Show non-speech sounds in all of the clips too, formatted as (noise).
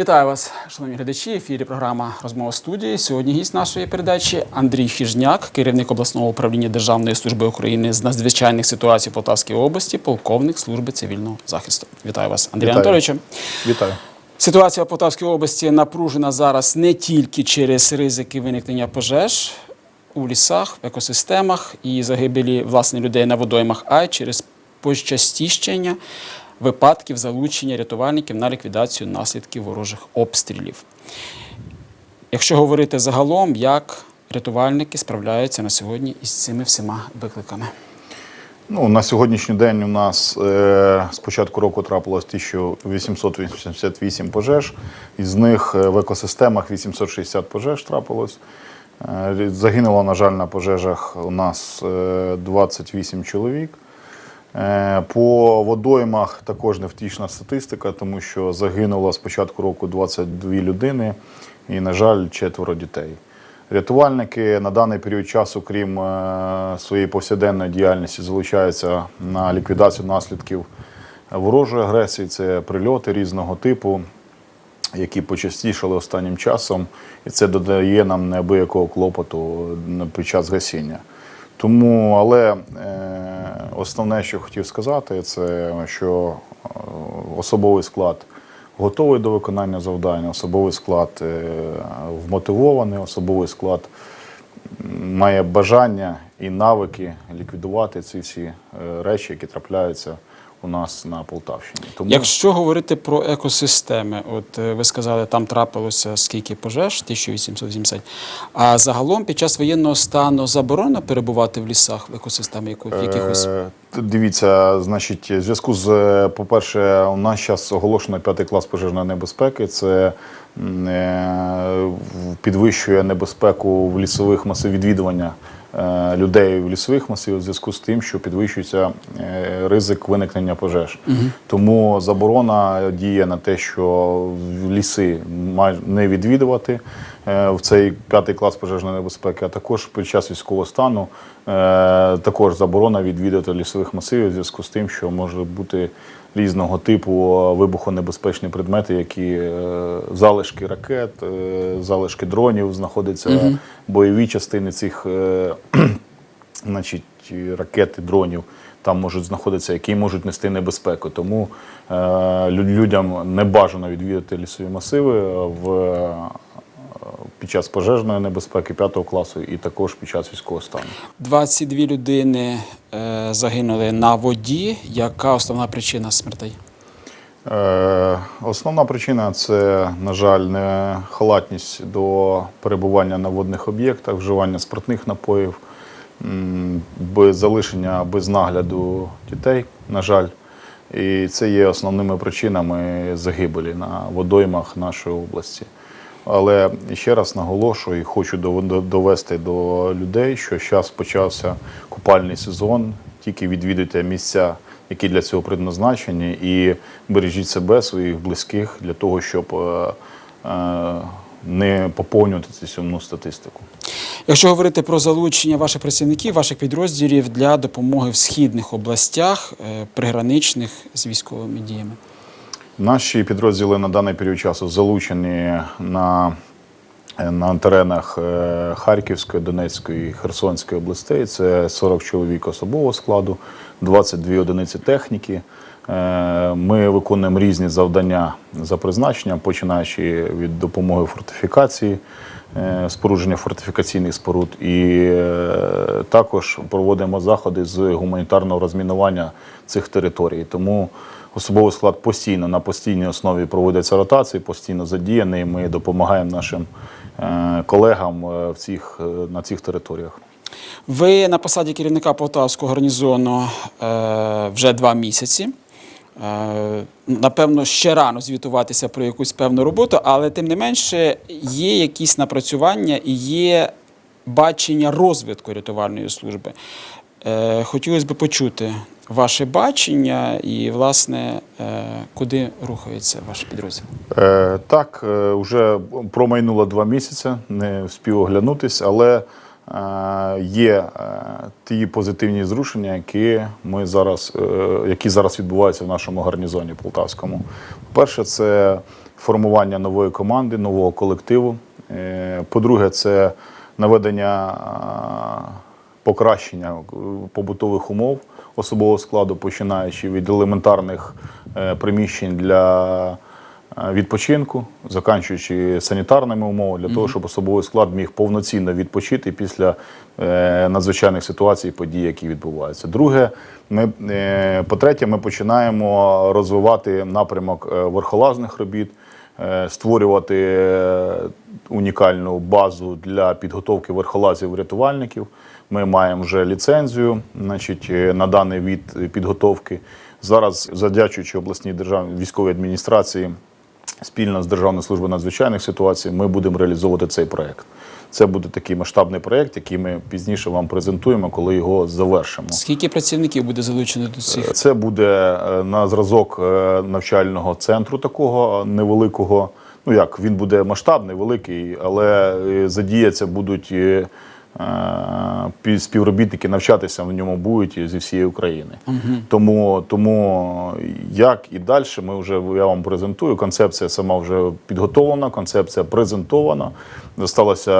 Вітаю вас, шановні глядачі. Ефірі програма Розмова студії. Сьогодні гість нашої передачі Андрій Хіжняк, керівник обласного управління Державної служби України з надзвичайних ситуацій Полтавської області, полковник служби цивільного захисту. Вітаю вас, Андрій. Анатолійовичу. Вітаю. Ситуація в Полтавській області напружена зараз не тільки через ризики виникнення пожеж у лісах, в екосистемах і загибелі власне людей на водоймах, а й через почастішення випадків залучення рятувальників на ліквідацію наслідків ворожих обстрілів. Якщо говорити загалом, як рятувальники справляються на сьогодні із цими всіма викликами? Ну, на сьогоднішній день у нас е, з початку року трапилось 1888 пожеж. Із них е, в екосистемах 860 пожеж трапилось. Е, загинуло, на жаль, на пожежах у нас е, 28 чоловік. Е, По водоймах також невтішна статистика, тому що загинуло з початку року 22 людини і, на жаль, четверо дітей. Рятувальники на даний період часу, крім е, своєї повсякденної діяльності, залучаються на ліквідацію наслідків ворожої агресії. Це прильоти різного типу, які почастішали останнім часом, і це додає нам неабиякого клопоту е, під час гасіння. Тому, але е, основне, що хотів сказати, це що особовий склад готовий до виконання завдань, особовий склад е, вмотивований, особовий склад має бажання і навики ліквідувати ці всі е, речі, які трапляються у нас на Полтавщині. Тому Якщо говорити про екосистеми, от е, ви сказали, там трапилося скільки пожеж, 1870, а загалом під час воєнного стану заборонено перебувати в лісах в екосистемі якихось. Е, Дивіться, значить, в зв'язку з, по-перше, у нас зараз оголошено п'ятий клас пожежної небезпеки. Це е, підвищує небезпеку в лісових масив відвідування людей в лісових масивах в зв'язку з тим, що підвищується е, ризик виникнення пожеж. Тому заборона діє на те, що ліси не відвідувати е, в цей п'ятий клас пожежної небезпеки, а також під час військового стану е, також заборона відвідувати лісових масивів в зв'язку з тим, що може бути різного типу вибухонебезпечні предмети, які е, залишки ракет, е, залишки дронів знаходяться бойові частини цих е, (clears throat) значить, і дронів. там можуть знаходитися, які можуть нести небезпеку. Тому е, людям не бажано відвідати лісові масиви в, е, під час пожежної небезпеки 5 класу і також під час військового стану. 22 людини е, загинули на воді. Яка основна причина смертей? Е, Основна причина це, на жаль, не халатність до перебування на водних об'єктах, вживання спиртних напоїв, без залишення без нагляду дітей, на жаль. І це є основними причинами загибелі на водоймах нашої області. Але ще раз наголошую і хочу довести до людей, що зараз почався купальний сезон. Тільки відвідуйте місця, які для цього предназначені, і бережіть себе, своїх близьких для того, щоб е, е, не поповнювати цю сумну статистику. Якщо говорити про залучення ваших працівників, ваших підрозділів для допомоги в східних областях, е, приграничних з військовими діями. Наші підрозділи на даний період часу залучені на, на теренах е, Харківської, Донецької і Херсонської областей. Це 40 чоловік особового складу, 22 одиниці техніки. Е, Ми виконуємо різні завдання за призначенням, починаючи від допомоги фортифікації, е, спорудження фортифікаційних споруд, і е, також проводимо заходи з гуманітарного розмінування цих територій. Тому особовий склад постійно на постійній основі проводяться ротації, постійно задіяний. Ми допомагаємо нашим е, колегам е, в цих, е, на цих територіях. Ви на посаді керівника Полтавського гарнізону е, вже два місяці. Напевно, ще рано звітуватися про якусь певну роботу, але тим не менше є якісь напрацювання і є бачення розвитку рятувальної служби. Е, хотілося б почути ваше бачення і, власне, е, куди рухається ваш підрозділ? Е, так, вже промайнуло два місяці, не встиг оглянутись, але є е, ті позитивні зрушення, які ми зараз, е, які зараз відбуваються в нашому гарнізоні полтавському. Перше, це формування нової команди, нового колективу. Е, По-друге, це наведення е, покращення е, побутових умов особового складу, починаючи від елементарних е, приміщень для е, відпочинку, заканчуючи санітарними умовами, для того, щоб особовий склад міг повноцінно відпочити після е, надзвичайних ситуацій і подій, які відбуваються. Друге, ми, е, по-третє, ми починаємо розвивати напрямок е, верхолазних робіт е, створювати е, унікальну базу для підготовки верхолазів-рятувальників. Ми маємо вже ліцензію значить, е, на даний від підготовки. Зараз, завдячуючи обласній державній військовій адміністрації, спільно з Державною службою надзвичайних ситуацій, ми будемо реалізовувати цей проект. Це буде такий масштабний проект, який ми пізніше вам презентуємо, коли його завершимо. Скільки працівників буде залучено до цих? Це буде е, на зразок е, навчального центру такого невеликого. Ну як він буде масштабний, великий, але е, задіяться будуть е, е, співробітники навчатися в ньому будуть зі всієї України. Тому, тому як і далі, ми вже я вам презентую. Концепція сама вже підготовлена, концепція презентована. Залишилися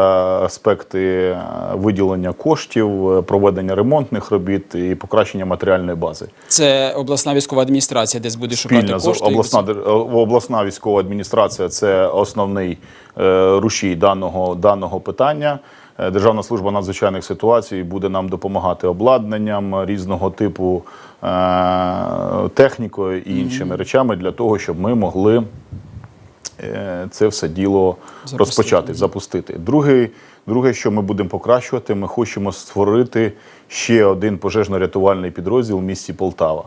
аспекти е, виділення коштів, е, проведення ремонтних робіт і покращення матеріальної бази. Це обласна військова адміністрація, десь буде шукати Спільно з кошти. обласна е, обласна військова адміністрація це основний е, рушій даного, даного питання. Е, Державна служба надзвичайних ситуацій буде нам допомагати обладнанням різного типу е, технікою і іншими речами для того, щоб ми могли е, це все діло Запустити. розпочати, запустити. Друге, друге, що ми будемо покращувати, ми хочемо створити ще один пожежно-рятувальний підрозділ в місті Полтава.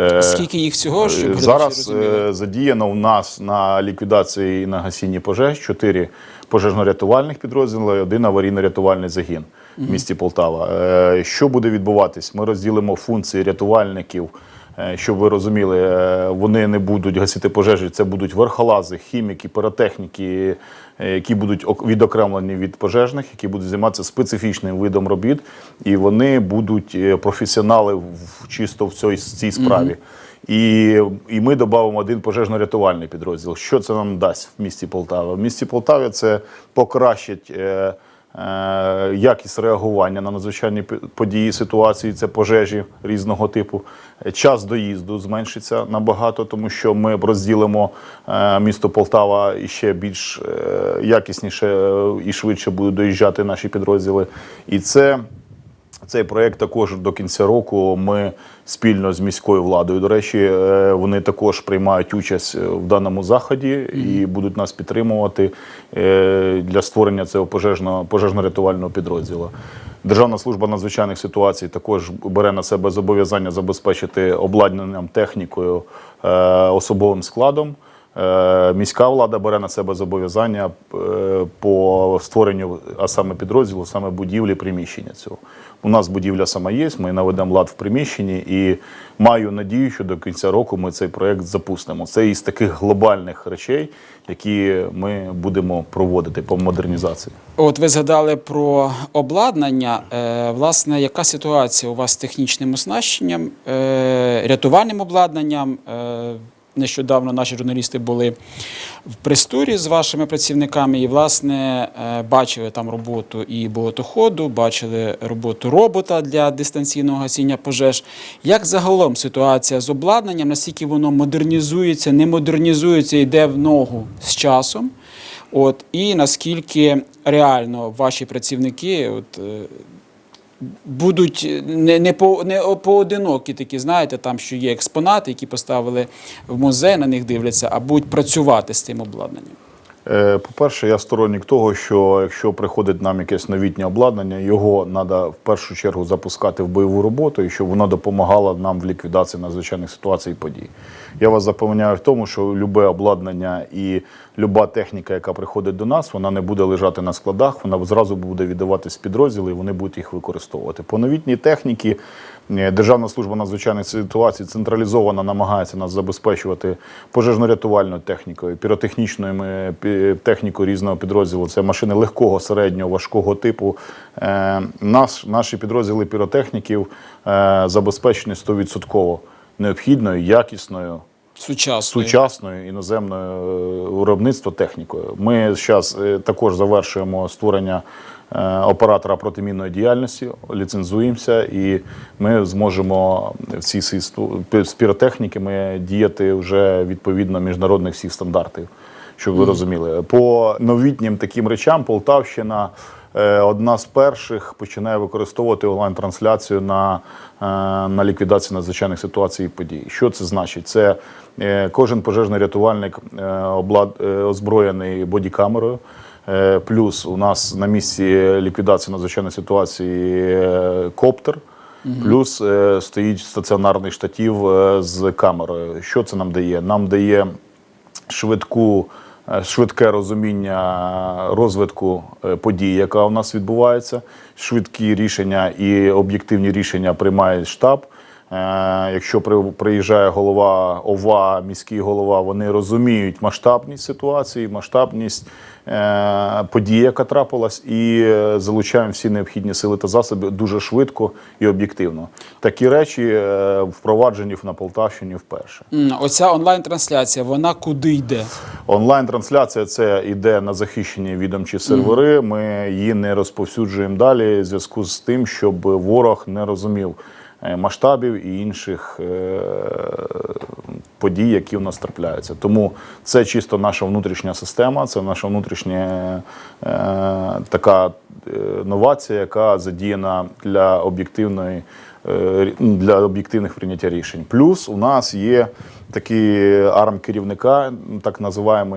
Е, Скільки їх всього? Щоб Зараз е, задіяно у нас на ліквідації і на гасінні пожеж чотири пожежно-рятувальних підрозділи, один аварійно-рятувальний загін в місті Полтава. Е, Що буде відбуватись? Ми розділимо функції рятувальників. Е, Щоб ви розуміли, е, вони не будуть гасити пожежі, це будуть верхолази, хіміки, піротехніки, е, які будуть ок- відокремлені від пожежних, які будуть займатися специфічним видом робіт, і вони будуть професіонали в- чисто в цій, цій справі. І, і ми додамо один пожежно-рятувальний підрозділ. Що це нам дасть в місті Полтава? В місті Полтаві це покращить якість реагування на надзвичайні події, ситуації, це пожежі різного типу. Е, Час доїзду зменшиться набагато, тому що ми розділимо е, місто Полтава і ще більш е, якісніше е, і швидше будуть доїжджати наші підрозділи. І це. Цей проект також до кінця року ми спільно з міською владою. До речі, е, вони також приймають участь е, в даному заході і будуть нас підтримувати е, для створення цього пожежного пожежно-рятувального підрозділу. Державна служба надзвичайних ситуацій також бере на себе зобов'язання забезпечити обладнанням технікою особовим складом. Е, Міська влада бере на себе зобов'язання е, по створенню, а саме підрозділу, саме будівлі приміщення цього. У нас будівля сама є, ми наведемо лад в приміщенні і маю надію, що до кінця року ми цей проект запустимо. Це із таких глобальних речей, які ми будемо проводити по модернізації. От ви згадали про обладнання. Е, власне, яка ситуація у вас з технічним оснащенням, рятувальним обладнанням? Нещодавно наші журналісти були в престурі з вашими працівниками і, власне, е, бачили там роботу і болотоходу, бачили роботу робота для дистанційного гасіння пожеж. Як загалом ситуація з обладнанням, наскільки воно модернізується, не модернізується, йде в ногу з часом? От і наскільки реально ваші працівники от, е, будуть не, не, по, не поодинокі такі, знаєте, там що є експонати, які поставили в музей, на них дивляться, а будуть працювати з цим обладнанням. Е, По-перше, я сторонник того, що якщо приходить нам якесь новітнє обладнання, його треба в першу чергу запускати в бойову роботу і щоб воно допомагало нам в ліквідації надзвичайних ситуацій і подій. Я вас запевняю в тому, що любе обладнання і люба техніка, яка приходить до нас, вона не буде лежати на складах, вона зразу буде віддаватись підрозділи, і вони будуть їх використовувати. По новітній техніці е, Державна служба надзвичайних ситуацій централізовано намагається нас забезпечувати пожежно-рятувальною технікою, піротехнічною е, технікою різного підрозділу. Це машини легкого, середнього, важкого типу. Е, Наш, наші підрозділи піротехніків забезпечені 100% необхідною, якісною Сучасною. сучасною іноземною е, виробництва технікою. Ми зараз також завершуємо створення е, оператора протимінної діяльності, ліцензуємося, і ми зможемо в цій з піротехніками діяти вже відповідно міжнародних всіх стандартів. Щоб ви розуміли, по новітнім таким речам Полтавщина е, одна з перших починає використовувати онлайн-трансляцію на, е, на ліквідацію надзвичайних ситуацій і подій. Що це значить? Це е, кожен пожежний рятувальник е, облад, е, озброєний бодікамерою. Е, Плюс у нас на місці ліквідації надзвичайної ситуації е, коптер. Плюс е, стоїть стаціонарний штатів е, з камерою. Що це нам дає? Нам дає швидку, е, швидке розуміння розвитку е, подій, яка у нас відбувається. Швидкі рішення і об'єктивні рішення приймає штаб. Е, Якщо при- приїжджає голова ОВА, міський голова, вони розуміють масштабність ситуації, масштабність е, події, яка трапилась, і е, залучаємо всі необхідні сили та засоби дуже швидко і об'єктивно. Такі речі впроваджені на Полтавщині вперше. Оця онлайн-трансляція, вона куди йде? Онлайн-трансляція це йде на захищені відомчі сервери. Ми її не розповсюджуємо далі в зв'язку з тим, щоб ворог не розумів масштабів і інших е, подій, які у нас трапляються. Тому це чисто наша внутрішня система, це наша внутрішня е, така е, новація, яка задіяна для об'єктивної. е, Для об'єктивних прийняття рішень. Плюс у нас є такий арм керівника, так називаємо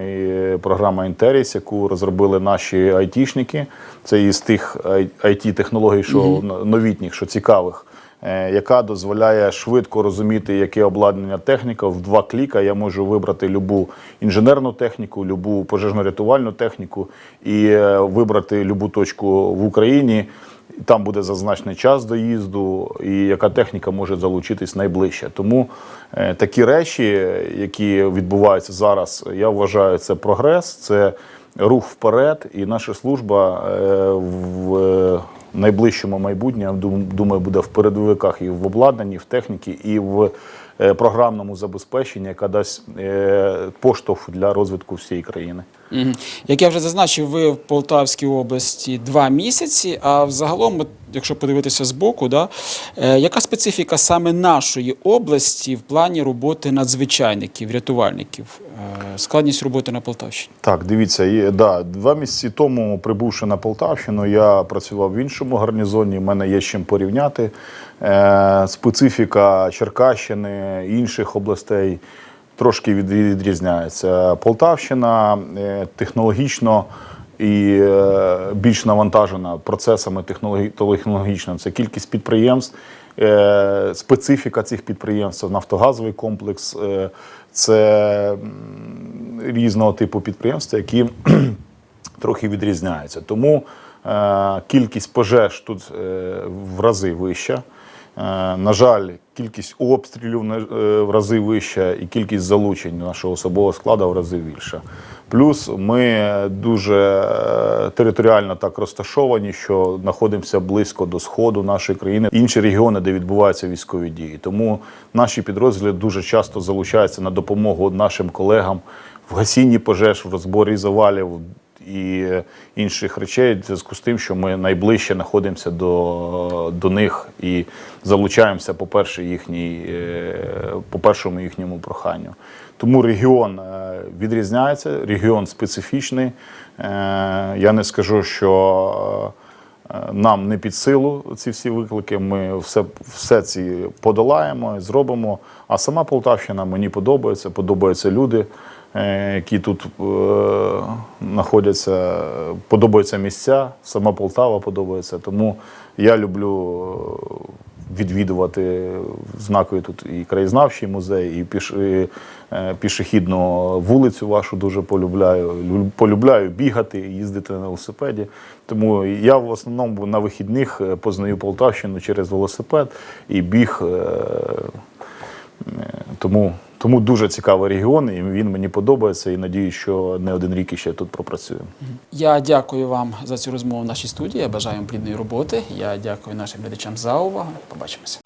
програма Інтеріс, яку розробили наші айтішники. Це із тих it технологій, що новітніх, що цікавих, е, яка дозволяє швидко розуміти, яке обладнання техніка. В два кліка я можу вибрати любу інженерну техніку, любу пожежно-рятувальну техніку і е, вибрати любу точку в Україні. Там буде зазначений час доїзду, і яка техніка може залучитись найближче. Тому е, такі речі, які відбуваються зараз, я вважаю, це прогрес, це рух вперед. І наша служба е, в е, найближчому майбутньому, дум- думаю, буде в передовиках і в обладнанні, в техніці, і в програмному забезпеченні, яка дасть е, поштовх для розвитку всієї країни. Як я вже зазначив, ви в Полтавській області два місяці. А взагалом, якщо подивитися збоку, да, е, яка специфіка саме нашої області в плані роботи надзвичайників, рятувальників, Е, складність роботи на Полтавщині? Так, дивіться, є, да, два місяці тому, прибувши на Полтавщину, я працював в іншому гарнізоні. в мене є з чим порівняти. Е, специфіка Черкащини, інших областей трошки відрізняється. Полтавщина е, технологічно і е, більш навантажена процесами технологічними. Це кількість підприємств, специфіка цих підприємств, нафтогазовий комплекс. Це різного типу підприємства, які (clears throat) трохи відрізняються. Тому кількість пожеж тут в рази вища. Е, на жаль, кількість обстрілів е, в рази вища і кількість залучень нашого особового складу в рази більша. Плюс ми дуже е, територіально так розташовані, що знаходимося близько до сходу нашої країни, інші регіони, де відбуваються військові дії. Тому наші підрозділи дуже часто залучаються на допомогу нашим колегам в гасінні пожеж, в розборі завалів і інших речей, в зв'язку з тим, що ми найближче знаходимося до, до них і залучаємося по перше їхній, е, по першому їхньому проханню. Тому регіон е, відрізняється, регіон специфічний. Е, Я не скажу, що нам не під силу ці всі виклики. Ми все, все ці подолаємо, і зробимо. А сама Полтавщина мені подобається, подобаються люди, які тут е, знаходяться, подобаються місця, сама Полтава подобається. Тому я люблю е, відвідувати знакові тут і краєзнавчий музей, і і, е, пішохідну вулицю вашу дуже полюбляю. Полюбляю бігати, їздити на велосипеді. Тому я в основному на вихідних е, познаю Полтавщину через велосипед і біг. е, Е, Тому, тому дуже цікавий регіон, і він мені подобається. І надію, що не один рік іще тут пропрацюємо. Я дякую вам за цю розмову в нашій студії. Я бажаю вам плідної роботи. Я дякую нашим глядачам за увагу. Побачимося.